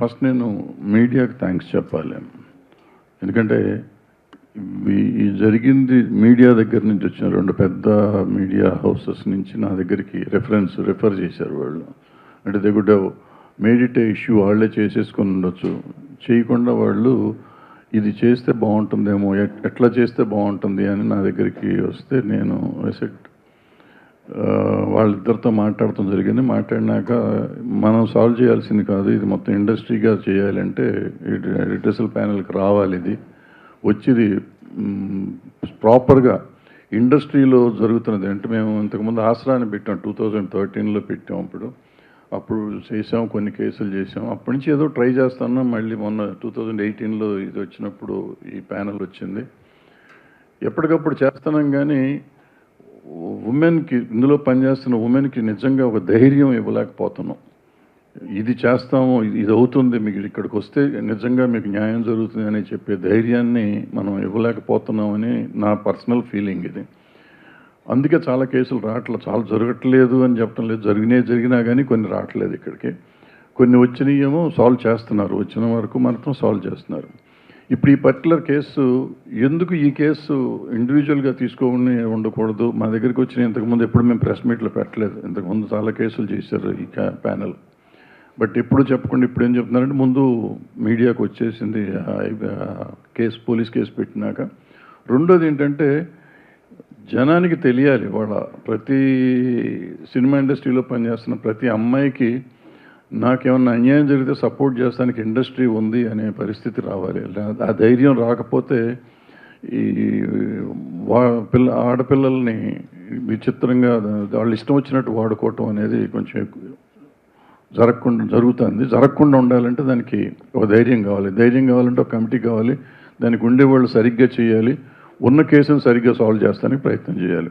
First నేను మీడియాకి thanks చెప్పాలి. ఎందుకంటే ఈ జరిగింది మీడియా దగ్గర నుంచి వచ్చిన రెండు పెద్ద మీడియా హౌసెస్ నుంచి నా దగ్గరికి రెఫరెన్స్ రెఫర్ చేశారు వాళ్ళు. అంటే దే గుడ్ మేడిటే ఇష్యూ వాళ్ళే చేసేసుకొని ఉండొచ్చు. చేయకుండా వాళ్ళు ఇది చేస్తే బాగుంటుందేమో ఎట్- ఎట్లా చేస్తే బాగుంటుంది అని నా దగ్గరికి వస్తే నేను సెట్ వాళ్ళిద్దరితో మాట్లాడటం జరిగింది. మాట్లాడినాక మనం సాల్వ్ చేయాల్సింది కాదు ఇది మొత్తం ఇండస్ట్రీగా చేయాలంటే రిటర్సల్ ప్యానల్కి రావాలి ఇది. వచ్చిది ప్రాపర్గా ఇండస్ట్రీలో జరుగుతున్నది. అంటే మేము ఇంతకుముందు ఆసరాన్ని పెట్టాం టూ థౌజండ్ థర్టీన్లో పెట్టాం అప్పుడు. అప్పుడు చేసాం కొన్ని కేసులు చేసాం. అప్పటి నుంచి ఏదో ట్రై చేస్తున్నాం మళ్ళీ మొన్న టూ థౌజండ్ ఎయిటీన్లో ఇది వచ్చినప్పుడు ఈ ప్యానల్ వచ్చింది. ఎప్పటికప్పుడు చేస్తున్నాం కానీ ఉమెన్కి ఇందులో పనిచేస్తున్న ఉమెన్కి నిజంగా ఒక ధైర్యం ఇవ్వలేకపోతున్నాం. ఇది చేస్తాము ఇది అవుతుంది మీకు ఇక్కడికి వస్తే నిజంగా మీకు న్యాయం జరుగుతుంది అని చెప్పే ధైర్యాన్ని మనం ఇవ్వలేకపోతున్నామని నా పర్సనల్ ఫీలింగ్ ఇది. అందుకే చాలా కేసులు రావట్లేదు చాలా జరగట్లేదు అని చెప్పడం లేదు. జరిగినే జరిగినా కానీ కొన్ని రావట్లేదు ఇక్కడికి. కొన్ని వచ్చినాయేమో సాల్వ్ చేస్తున్నారు వచ్చిన వరకు మాత్రం సాల్వ్ చేస్తున్నారు. ఇప్పుడు ఈ పర్టికులర్ కేసు ఎందుకు ఈ కేసు ఇండివిజువల్గా తీసుకోని ఉండకూడదు? మా దగ్గరికి వచ్చిన ఇంతకుముందు ఎప్పుడు మేము ప్రెస్ మీట్లు పెట్టలేదు. ఇంతకుముందు చాలా కేసులు చేశారు ఈ ప్యానల్ బట్ ఎప్పుడు చెప్పకుండా ఇప్పుడు ఏం చెప్తున్నారంటే ముందు మీడియాకు వచ్చేసింది కేసు పోలీస్ కేసు పెట్టినాక. రెండోది ఏంటంటే జనానికి తెలియాలి వాళ్ళ ప్రతి సినిమా ఇండస్ట్రీలో పనిచేస్తున్న ప్రతి అమ్మాయికి నాకేమన్నా అన్యాయం జరిగితే సపోర్ట్ చేస్తానికి ఇండస్ట్రీ ఉంది అనే పరిస్థితి రావాలి. ఆ ధైర్యం రాకపోతే ఈ వా పిల్ల ఆడపిల్లల్ని విచిత్రంగా వాళ్ళు ఇష్టం వచ్చినట్టు వాడుకోవటం అనేది కొంచెం ఎక్కువ జరగకుండా జరుగుతుంది. జరగకుండా ఉండాలంటే దానికి ఒక ధైర్యం కావాలి. ధైర్యం కావాలంటే ఒక కమిటీ కావాలి. దానికి ఉండేవాళ్ళు సరిగ్గా చేయాలి. ఉన్న కేసును సరిగ్గా సాల్వ్ చేస్తానికి ప్రయత్నం చేయాలి.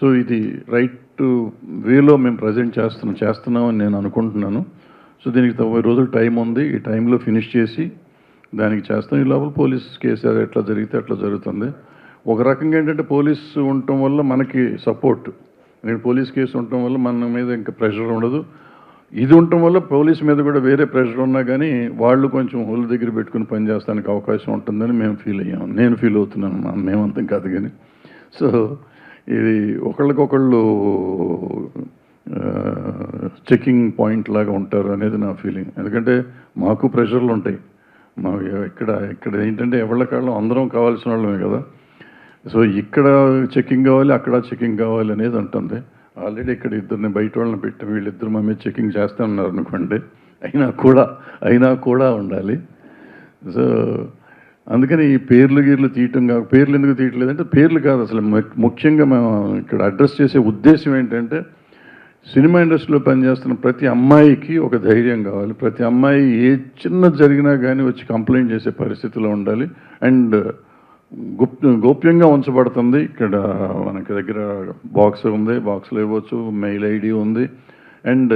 సో ఇది రైట్ వేలో మేము ప్రజెంట్ చేస్తున్నాం చేస్తున్నామని నేను అనుకుంటున్నాను. సో దీనికి తొంభై రోజులు టైం ఉంది. ఈ టైంలో ఫినిష్ చేసి దానికి చేస్తాం. ఈ లోపల పోలీస్ కేసు ఎట్లా జరిగితే అట్లా జరుగుతుంది. ఒక రకంగా ఏంటంటే పోలీస్ ఉండటం వల్ల మనకి సపోర్ట్. నేను పోలీస్ కేసు ఉండటం వల్ల మన మీద ఇంకా ప్రెషర్ ఉండదు. ఇది ఉండటం వల్ల పోలీస్ మీద కూడా వేరే ప్రెషర్ ఉన్నా కానీ వాళ్ళు కొంచెం హోల్ దగ్గర పెట్టుకుని పనిచేస్తానికి అవకాశం ఉంటుందని మేము ఫీల్ అయ్యాం. నేను ఫీల్ అవుతున్నాను. మేమంతం కాదు కానీ సో ఇది ఒకళ్ళకొకళ్ళు చెకింగ్ పాయింట్ లాగా ఉంటారు అనేది నా ఫీలింగ్. ఎందుకంటే మాకు ప్రెషర్లు ఉంటాయి. మా ఇక్కడ ఇక్కడ ఏంటంటే ఎవళ్ళ కాళ్ళం అందరం కావాల్సిన వాళ్ళమే కదా. సో ఇక్కడ చెకింగ్ కావాలి అక్కడ చెకింగ్ కావాలి అనేది ఉంటుంది ఆల్రెడీ ఇక్కడ ఇద్దరిని బయట వాళ్ళని పెట్టి. వీళ్ళిద్దరు మా మీద చెకింగ్ చేస్తూ ఉన్నారు అనుకోండి. అయినా కూడా అయినా కూడా ఉండాలి. సో అందుకని ఈ పేర్లు గీర్లు తీయటం కాక పేర్లు ఎందుకు తీయట్లేదంటే పేర్లు కాదు అసలు. ముఖ్యంగా మేము ఇక్కడ అడ్రస్ చేసే ఉద్దేశం ఏంటంటే సినిమా ఇండస్ట్రీలో పనిచేస్తున్న ప్రతి అమ్మాయికి ఒక ధైర్యం కావాలి. ప్రతి అమ్మాయి ఏ చిన్న జరిగినా కానీ వచ్చి కంప్లైంట్ చేసే పరిస్థితిలో ఉండాలి. అండ్ గుప్ గోప్యంగా ఉంచబడుతుంది. ఇక్కడ మనకి దగ్గర బాక్స్ ఉంది. బాక్స్లో ఇవ్వచ్చు. మెయిల్ ఐడి ఉంది. అండ్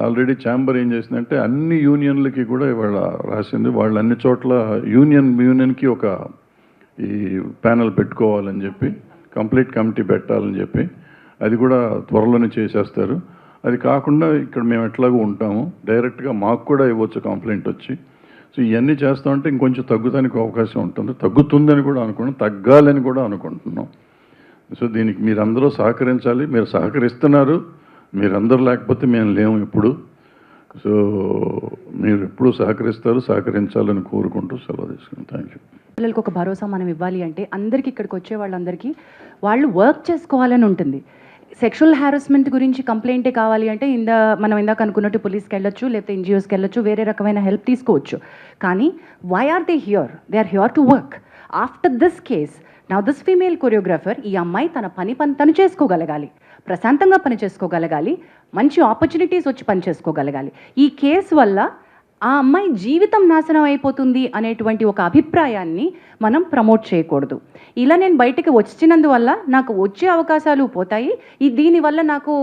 ఆల్రెడీ ఛాంబర్ ఏం చేసిందంటే అన్ని యూనియన్లకి కూడా ఇవాళ రాసింది. వాళ్ళు అన్ని చోట్ల యూనియన్ యూనియన్కి ఒక ఈ ప్యానల్ పెట్టుకోవాలని చెప్పి కంప్లీట్ కమిటీ పెట్టాలని చెప్పి అది కూడా త్వరలోనే చేసేస్తారు. అది కాకుండా ఇక్కడ మేము ఎట్లాగో ఉంటాము. డైరెక్ట్గా మాకు కూడా ఇవ్వచ్చు కంప్లైంట్ వచ్చి. సో ఇవన్నీ చేస్తా ఉంటే ఇంకొంచెం తగ్గుతానికి అవకాశం ఉంటుంది. తగ్గుతుందని కూడా అనుకున్నాం తగ్గాలని కూడా అనుకుంటున్నాం. సో దీనికి మీరందరూ సహకరించాలి. మీరు సహకరిస్తున్నారు. మీరందరూ లేకపోతే మేము లేము ఇప్పుడు. సో మీరు ఎప్పుడు సహకరిస్తారు సహకరించాలని కోరుకుంటూ సెలవు తీసుకున్నాను థ్యాంక్ యూ. పిల్లలకు ఒక భరోసా మనం ఇవ్వాలి అంటే అందరికీ ఇక్కడికి వచ్చే వాళ్ళందరికీ వాళ్ళు వర్క్ చేసుకోవాలని ఉంటుంది. సెక్షువల్ హారాస్మెంట్ గురించి కంప్లైంటే కావాలి అంటే ఇందా మనం ఇందాక అనుకున్నట్టు పోలీస్కి వెళ్ళొచ్చు లేకపోతే ఎన్జిఓస్కి వెళ్ళొచ్చు వేరే రకమైన హెల్ప్ తీసుకోవచ్చు. కానీ why are they here they are here to work after this case నా దిస్ ఫీమేల్ కొరియోగ్రాఫర్ ఈ అమ్మాయి తన పని పని తను చేసుకోగలగాలి. ప్రశాంతంగా పని చేసుకోగలగాలి. మంచి ఆపర్చునిటీస్ వచ్చి పని చేసుకోగలగాలి. ఈ కేసు వల్ల ఆ అమ్మాయి జీవితం నాశనం అయిపోతుంది అనేటువంటి ఒక అభిప్రాయాన్ని మనం ప్రమోట్ చేయకూడదు. ఇలా నేను బయటకు వచ్చినందువల్ల నాకు వచ్చే అవకాశాలు పోతాయి. ఈ దీనివల్ల నాకు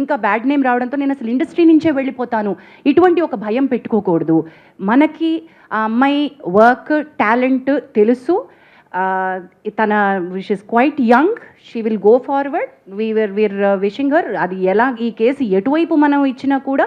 ఇంకా బ్యాడ్ నేమ్ రావడంతో నేను అసలు ఇండస్ట్రీ నుంచే వెళ్ళిపోతాను. ఇటువంటి ఒక భయం పెట్టుకోకూడదు. మనకి ఆ అమ్మాయి వర్క్ టాలెంట్ తెలుసు. తన wish is quite young she will go forward we're we're wishing her అది ఎలా ఈ కేసు ఎటువైపు మనం ఇచ్చినా కూడా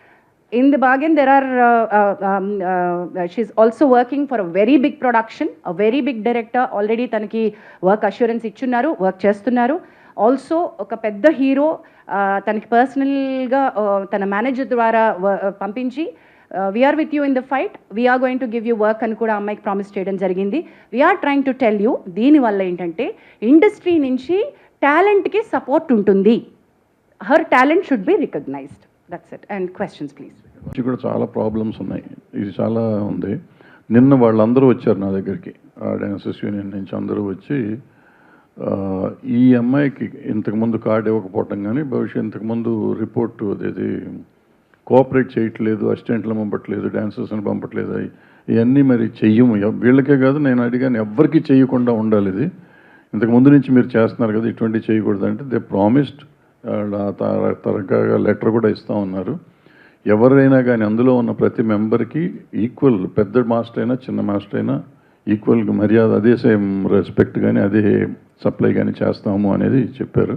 in the bargain there are uh, uh, um, uh, she's also working for a very big production a very big director. Already తనకి work assurance ఇచ్చున్నారు work చేస్తున్నారు. ఆల్సో ఒక పెద్ద హీరో తనకి పర్సనల్గా తన మేనేజర్ ద్వారా పంపించి we're with you in the fight we're going to give you work అని కూడా అమ్మాయికి ప్రామిస్ చేయడం జరిగింది. We're trying to tell you దీనివల్ల ఏంటంటే ఇండస్ట్రీ నుంచి టాలెంట్కి సపోర్ట్ ఉంటుంది. Her talent should be recognised that's it and questions please కూడా చాలా ప్రాబ్లమ్స్ ఉన్నాయి. ఇది చాలా ఉంది. నిన్న వాళ్ళందరూ వచ్చారు నా దగ్గరికి. ఆ డాన్సెస్ యూనియన్ నుంచి అందరూ వచ్చి ఈ అమ్మాయికి ఇంతకుముందు కార్డు ఇవ్వకపోవటం కానీ భవిష్యత్ ఇంతకుముందు రిపోర్టు అదేది కోఆపరేట్ చేయట్లేదు అసిస్టెంట్లు పంపట్లేదు డాన్సర్స్ని పంపట్లేదు ఇవన్నీ మరి చెయ్యము. వీళ్ళకే కాదు నేను అడిగాను ఎవ్వరికి చేయకుండా ఉండాలి ఇది. ఇంతకు ముందు నుంచి మీరు చేస్తున్నారు కదా ఇటువంటివి చేయకూడదు అంటే దే ప్రామిస్డ్ తరగా లెటర్ కూడా ఇస్తా ఉన్నారు. ఎవరైనా కానీ అందులో ఉన్న ప్రతి మెంబర్కి ఈక్వల్ పెద్ద మాస్టర్ అయినా చిన్న మాస్టర్ అయినా ఈక్వల్గా మర్యాద అదే సేమ్ రెస్పెక్ట్ కానీ అదే సప్లై కానీ చేస్తాము అనేది చెప్పారు.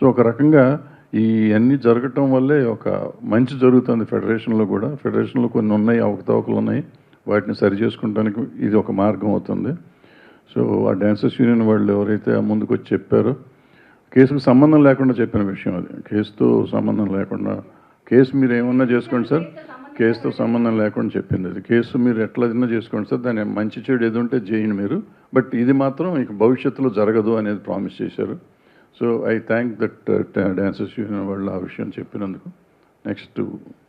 సో ఒక రకంగా ఈ అన్నీ జరగటం వల్లే ఒక మంచి జరుగుతుంది ఫెడరేషన్లో కూడా. ఫెడరేషన్లో కొన్ని ఉన్నాయి అవకతవకలు ఉన్నాయి. వాటిని సరి చేసుకోవడానికి ఇది ఒక మార్గం అవుతుంది. సో ఆ డ్యాన్సర్స్ యూనియన్ వాళ్ళు ఎవరైతే ముందుకు వచ్చి చెప్పారో కేసుకు సంబంధం లేకుండా చెప్పిన విషయం అది. కేసుతో సంబంధం లేకుండా కేసు మీరు ఏమన్నా చేసుకోండి సార్. కేసుతో సంబంధం లేకుండా చెప్పింది అది. కేసు మీరు ఎట్లా చేసుకోండి సార్. దాని మంచి చెడు ఏది ఉంటే చేయండి మీరు. బట్ ఇది మాత్రం ఇక భవిష్యత్తులో జరగదు అనేది ప్రామిస్ చేశారు. So I thank that uh, dancers union వాళ్ళు ఆ విషయం చెప్పినందుకు. నెక్స్ట్